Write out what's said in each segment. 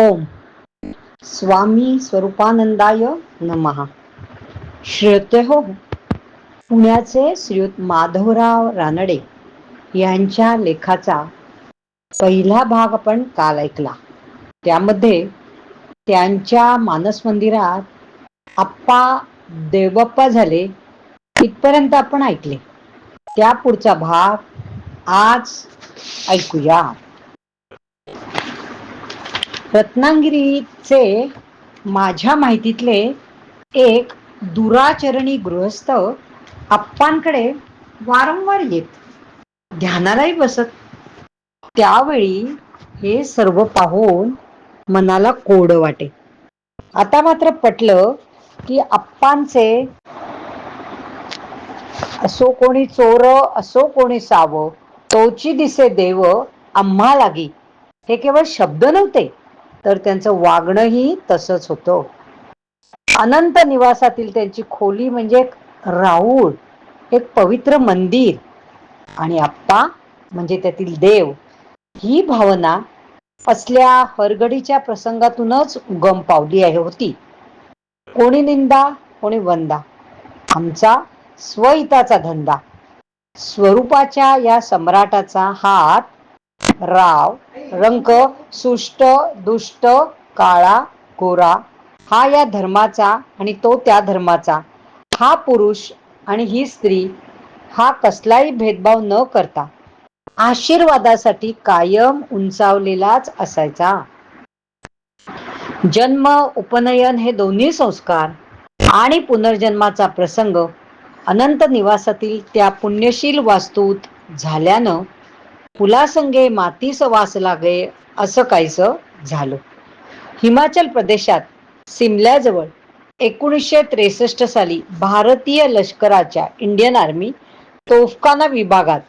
ओम. स्वामी स्वरूपानंदाय नमहा श्रोते हो पुण्याचे श्रीयुत माधवराव रानडे यांच्या लेखाचा पहिला भाग आपण काल ऐकला. त्यामध्ये त्यांच्या मानस मंदिरात आप्पा देवप्पा झाले इथपर्यंत आपण ऐकले. त्या पुढचा भाग आज ऐकूया. रत्नागिरीचे माझ्या माहितीतले एक दुराचरणी गृहस्थ आप्पांकडे वारंवार येत. ध्यानालाही बसत. त्यावेळी हे सर्व पाहून मनाला कोड वाटे. आता मात्र पटलं की आप्पांचे असो कोणी चोर असो कोणी साव तोची दिसे देव आम्हा लागी हे केवळ शब्द नव्हते. तर त्यांचं वागणंही तसंच होतं. अनंत निवासातील त्यांची खोली म्हणजे एक राऊळ एक पवित्र मंदिर. आणि आप्पा म्हणजे त्यातील देव ही भावना असल्या हरगडीच्या प्रसंगातूनच उगम पावली आहे होती. कोणी निंदा कोणी वंदा. आमचा स्वहिताचा धंदा. स्वरूपाच्या या सम्राटाचा हात राव रंक सुष्ट दुष्ट काळा गोरा. हा या धर्माचा आणि तो त्या धर्माचा. हा पुरुष आणि ही स्त्री हा कसलाही भेदभाव न करता आशीर्वादासाठी कायम उंचावलेलाच असायचा. जन्म उपनयन हे दोन्ही संस्कार आणि पुनर्जन्माचा प्रसंग अनंत निवासातील त्या पुण्यशील वास्तूत झाल्यानं फुलासंगे मातीस वास लागे असं काहीस झालं. हिमाचल प्रदेशात सिमल्याजवळ एकोणीसशे त्रेसष्ट साली भारतीय लष्कराच्या इंडियन आर्मी तोफखाना विभागात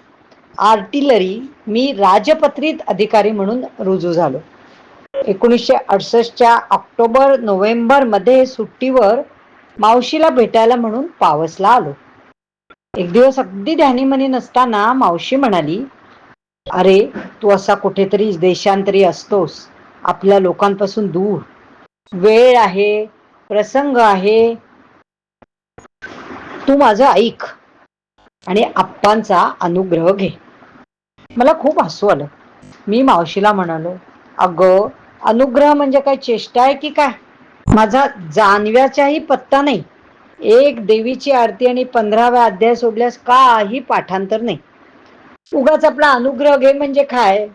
आर्टिलरी मी राजपत्रित अधिकारी म्हणून रुजू झालो. एकोणीसशे अडसष्टच्या ऑक्टोबर नोव्हेंबरमध्ये सुट्टीवर मावशीला भेटायला म्हणून पावसला आलो. एक दिवस अगदी ध्यानीमनी नसताना मावशी म्हणाली अरे तू असा कुठेतरी देशांतरी असतोस. आपल्या लोकांपासून दूर. वेळ आहे प्रसंग आहे. तू माझं ऐक आणि आप्पांचा अनुग्रह घे. मला खूप हसू आलं. मी मावशीला म्हणालो अगं अनुग्रह म्हणजे काय चेष्टा आहे की काय? माझा जानव्याचाही पत्ता नाही. एक देवीची आरती आणि पंधराव्या अध्याय सोडल्यास काही पाठांतर नाही. उगाच आपला अनुग्रह घे म्हणजे काय?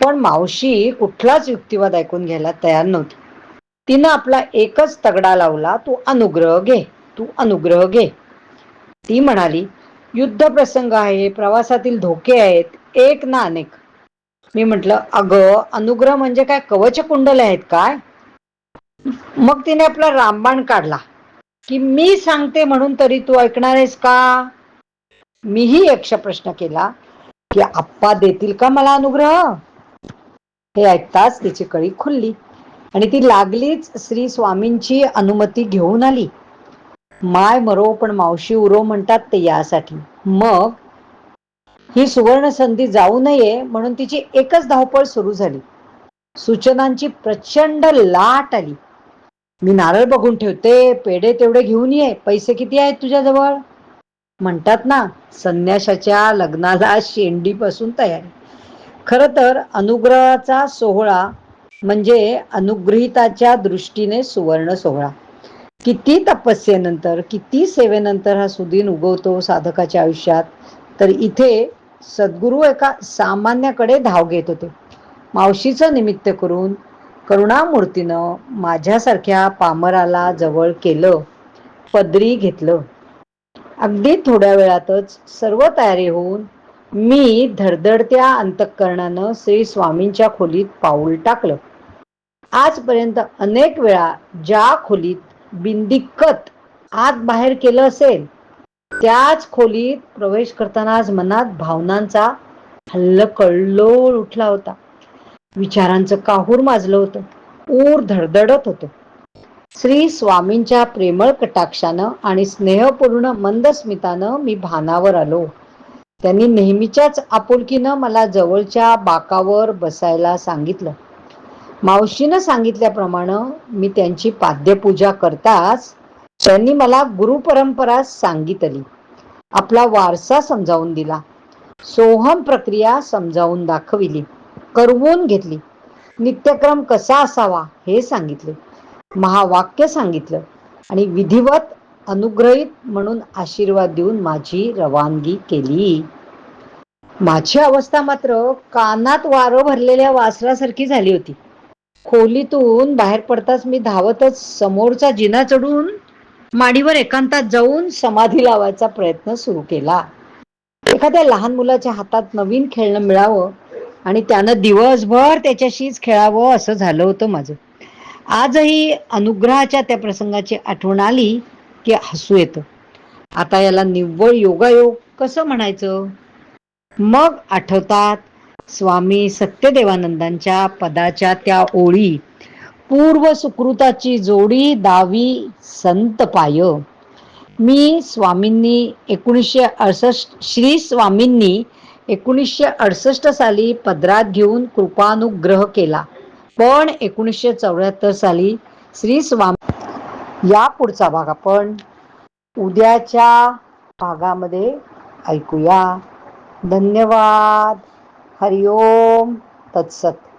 पण मावशी कुठलाच युक्तिवाद ऐकून घ्यायला तयार नव्हती. तिनं आपला एकच तगडा लावला तू अनुग्रह घे तू अनुग्रह घे. ती म्हणाली युद्ध प्रसंग आहे प्रवासातील धोके आहेत एक ना अनेक. मी म्हटलं अगं अनुग्रह म्हणजे काय? कवच कुंडले आहेत काय? मग तिने आपला रामबाण काढला की मी सांगते म्हणून तरी तू ऐकणार आहेस का? मीही यक्ष प्रश्न केला की आप्पा देतील का मला अनुग्रह? हे ऐकताच तिची कळी खुलली आणि ती लागलीच श्री स्वामींची अनुमती घेऊन आली. माय मरो पण मावशी उरो म्हणतात ते यासाठी. मग ही सुवर्ण संधी जाऊ नये म्हणून तिची एकच धावपळ सुरू झाली. सूचनांची प्रचंड लाट आली. मी नारळ बघून ठेवते पेढे तेवढे घेऊन ये पैसे किती आहेत तुझ्याजवळ? म्हणतात ना संन्याशाच्या लग्नाला शेंडीपासून तयारी. खरं तर अनुग्रहाचा सोहळा म्हणजे अनुग्रहिताच्या दृष्टीने सुवर्ण सोहळा. किती तपस्येनंतर किती सेवेनंतर हा सुदीन उगवतो साधकाच्या आयुष्यात तर इथे सद्गुरू एका सामान्याकडे धाव घेत होते. मावशीचं निमित्त करून करुणामूर्तीनं माझ्यासारख्या पामराला जवळ केलं पदरी घेतलं. अगदी थोड्या वेळातच सर्व तयारी होऊन मी धडधडत्या अंतःकरणानं श्री स्वामींच्या खोलीत पाऊल टाकलं. आजपर्यंत अनेक वेळा ज्या खोलीत बिंदिकत आत बाहेर केलं असेल त्याच खोलीत प्रवेश करताना आज मनात भावनांचा हल्ल कळलोळ उठला होता. विचारांचं काहूर माजलं होतं. ऊर धडधडत होतं. श्री स्वामींच्या प्रेमळ कटाक्षानं आणि स्नेहपूर्ण मंद स्मितानं मी भानावर आलो. त्यांनी नेहमीच्याच आपुलकीनं मला जवळच्या बाकावर बसायला सांगितलं. मावशीनं सांगितल्याप्रमाणे मी त्यांची पाद्यपूजा करताच त्यांनी मला गुरुपरंपरा सांगितली. आपला वारसा समजावून दिला. सोहम प्रक्रिया समजावून दाखविली. करवून घेतली. नित्यक्रम कसा असावा हे सांगितले. महावाक्य सांगितलं. आणि विधिवत अनुग्रहित म्हणून आशीर्वाद देऊन माझी रवानगी केली. माझी अवस्था मात्र कानात वारं भरलेल्या वासरासारखी झाली होती. खोलीतून बाहेर पडताच मी धावतच समोरचा जिना चढून माडीवर एकांतात जाऊन समाधी लावायचा प्रयत्न सुरू केला. एखाद्या लहान मुलाच्या हातात नवीन खेळणं मिळावं आणि त्यानं दिवसभर त्याच्याशीच खेळावं असं झालं होतं माझं. आजही अनुग्रहाच्या त्या प्रसंगाची आठवण आली की हसू येतं. आता याला निव्वळ योगायोग कसं म्हणायचं? मग आठवतात स्वामी सत्यदेवानंदांच्या पदाच्या त्या ओळी. पूर्व सुकृताची जोडी दावी संत पाय. मी स्वामींनी एकोणीसशे अडसष्ट श्री स्वामींनी एकोणीसशे अडसष्ट साली पदरात घेऊन कृपानुग्रह केला. पण एकोणीसशे चौऱ्याहत्तर साली श्री स्वामी या पुढचा भाग आपण उद्याच्या भागामध्ये ऐकूया. धन्यवाद. हरिओम. तत्सत.